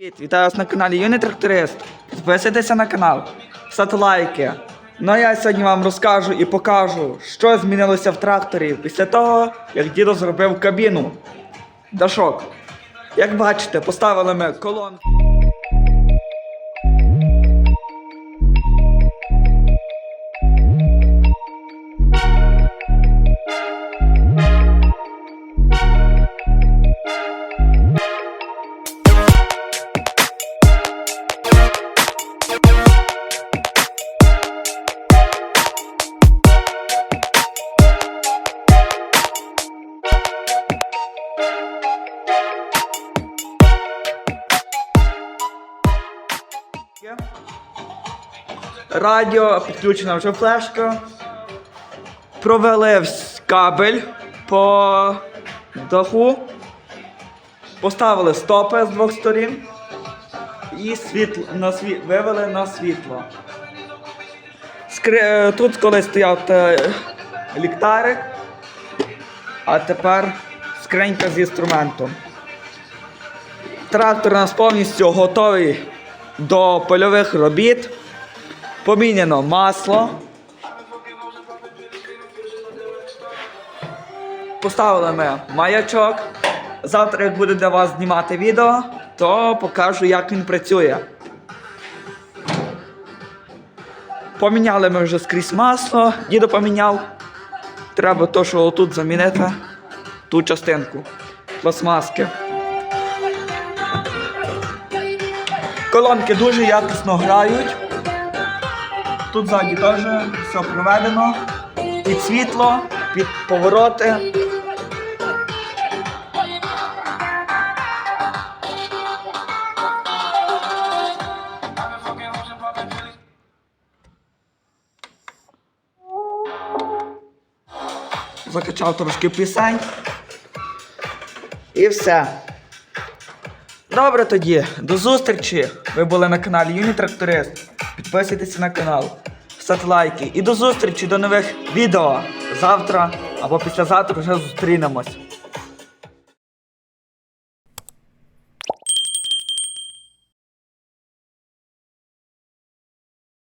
Вітаю вас на каналі Юний Тракторист. Підписуйтеся на канал, ставте лайки. Ну а я сьогодні вам розкажу і покажу, що змінилося в тракторі після того, як дідо зробив кабіну. Дашок. Як бачите, поставили ми колонку. Радіо, підключена вже флешка. Провели кабель по даху. Поставили стопи з двох сторін. І світло, на сві... вивели на світло. Скри... е, Тут колись стояв е, ліхтарик, а тепер скринька з інструментом. Трактор у нас повністю готовий до польових робіт. Поміняно масло. Поставили ми маячок. Завтра, як буду для вас знімати відео, то покажу, як він працює. Поміняли ми вже скрізь масло, дідо поміняв. Треба то, що отут замінити, ту частинку пластмаски. Колонки дуже якісно грають. Тут ззаді теж все проведено. Під світло, під повороти. Закачав трошки пісень. І все. Добре тоді, до зустрічі! Ви були на каналі Юнітракторист. Підписуйтесь на канал, ставте лайки. І до зустрічі до нових відео. Завтра або післязавтра вже зустрінемось.